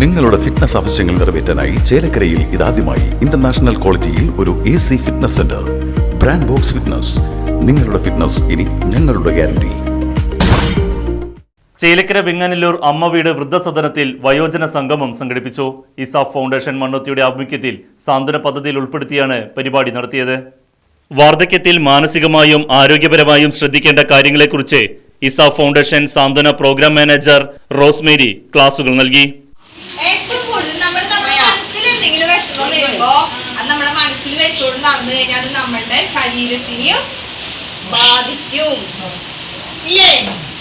നിങ്ങളുടെ ഫിറ്റ്നസ് ആവശ്യങ്ങൾ നിറവേറ്റാനായി ചേലക്കരയിൽ ഇതാദ്യമായി ഇന്റർനാഷണൽ ക്വാളിറ്റിയിൽ ഒരു A C fitness centre brand box fitness നിങ്ങളുടെ ഫിറ്റ്നസ് ഇനി ഞങ്ങളുടെ ഗ്യാരണ്ടി ചേലക്കര വെങ്ങാനല്ലൂർ അമ്മ വീട് വൃദ്ധസദനത്തിൽ വയോജന സംഗമം സംഘടിപ്പിച്ചു. ഇസാഫ് ഫൗണ്ടേഷൻ മണ്ണുത്തിയുടെ ആഭിമുഖ്യത്തിൽ സാന്ത്വന പദ്ധതിയിൽ ഉൾപ്പെടുത്തിയാണ് പരിപാടി നടത്തിയത്. വാർദ്ധക്യത്തിൽ മാനസികമായും ആരോഗ്യപരമായും ശ്രദ്ധിക്കേണ്ട കാര്യങ്ങളെക്കുറിച്ച് ഇസാഫ് ഫൗണ്ടേഷൻ സാന്ത്വന പ്രോഗ്രാം മാനേജർ റോസ്മേരി ക്ലാസുകൾ നൽകി ഏറ്റവും കൂടുതൽ നമ്മൾ നമ്മുടെ മനസ്സിൽ എന്തെങ്കിലും വിഷമം വരുമ്പോ അത് നമ്മുടെ മനസ്സിൽ വെച്ചുകൊണ്ട് നടന്നു കഴിഞ്ഞാൽ അത് നമ്മളുടെ ശരീരത്തിനെയും ബാധിക്കും. ഇല്ലേ?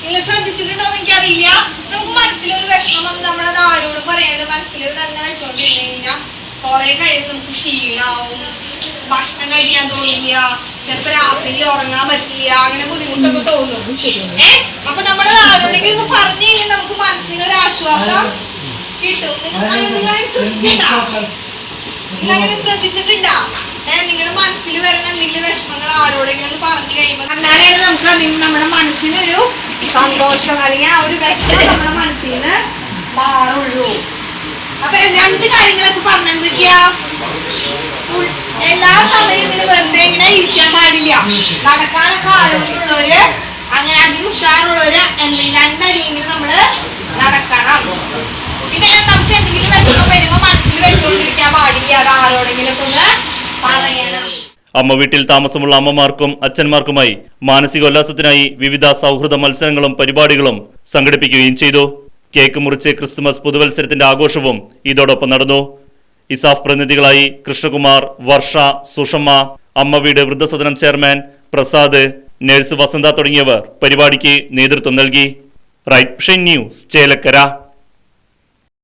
നിങ്ങൾ ശ്രദ്ധിച്ചിട്ടുണ്ടോ എന്ന് എനിക്കറിയില്ല. നമുക്ക് മനസ്സിലൊരു വിഷമം വന്ന് നമ്മളത് ആരോടും പറയാണ്ട്? മനസ്സിൽ തന്നെ വെച്ചോണ്ടിരുന്നു കഴിഞ്ഞാൽ കുറെ കഴിയുമ്പോൾ നമുക്ക് ക്ഷീണാവും. ഭക്ഷണം കഴിക്കാൻ തോന്നില്ല. ചിലപ്പോ രാത്രിയിൽ ഉറങ്ങാൻ പറ്റില്ല. അങ്ങനെ ബുദ്ധിമുട്ടൊക്കെ തോന്നും. ഏ? അപ്പൊ നമ്മൾ ആരോടെങ്കിലും ഒന്ന് പറഞ്ഞു കഴിഞ്ഞാൽ നമുക്ക് മനസ്സിനൊരു ആശ്വാസം കിട്ടും നിങ്ങൾ ശ്രദ്ധിച്ചിട്ടുണ്ടോ നിങ്ങൾ അങ്ങനെ ശ്രദ്ധിച്ചിട്ടുണ്ടോ? ഏഹ് നിങ്ങളുടെ മനസ്സിൽ വരുന്ന എന്തെങ്കിലും വിഷമങ്ങൾ ആരോടെങ്കിലും പറഞ്ഞു കഴിയുമ്പോൾ എന്നാലാണ് നമുക്ക് അതിന് നമ്മുടെ മനസ്സിനൊരു സന്തോഷം അല്ലെങ്കിൽ ആ ഒരു വിഷമം നമ്മുടെ മനസ്സിൽ നിന്ന് മാറുള്ളൂ. അപ്പൊ രണ്ട് കാര്യങ്ങളൊക്കെ പറഞ്ഞെന്തൊക്കെയാ എല്ലാ സമയവും ഇങ്ങനെ വെറുതെ ഇങ്ങനെ ഇരിക്കാൻ പാടില്ല. നടക്കാനൊക്കെ ആരോഗ്യമുള്ളവര് അങ്ങനെ അധികം ഉഷാറുള്ളവര് എന്തെങ്കിലും രണ്ടടിയെങ്കിലും നമ്മൾ നടക്കണം പിന്നെ നമുക്ക് എന്തെങ്കിലും വിഷമം വരുമ്പോ മനസ്സിൽ വെച്ചുകൊണ്ടിരിക്കാൻ പാടില്ല അത് ആരോടെങ്കിലും ഒക്കെ ഒന്ന് പറയണം അമ്മ വീട്ടിൽ താമസമുള്ള അമ്മമാർക്കും അച്ഛന്മാർക്കുമായി മാനസികോല്ലാസത്തിനായി വിവിധ സൗഹൃദ മത്സരങ്ങളും പരിപാടികളും സംഘടിപ്പിക്കുകയും ചെയ്തു. കേക്ക് മുറിച്ച് ക്രിസ്തുമസ് പുതുവത്സരത്തിന്റെ ആഘോഷവും ഇതോടൊപ്പം നടന്നു. ഇസാഫ് പ്രതിനിധികളായി കൃഷ്ണകുമാർ വർഷ സുഷമ്മ അമ്മ വീട് വൃദ്ധസദനം ചെയർമാൻ പ്രസാദ് നഴ്സ് വസന്ത തുടങ്ങിയവർ പരിപാടിക്ക് നേതൃത്വം നൽകി. Right news Chelakkara.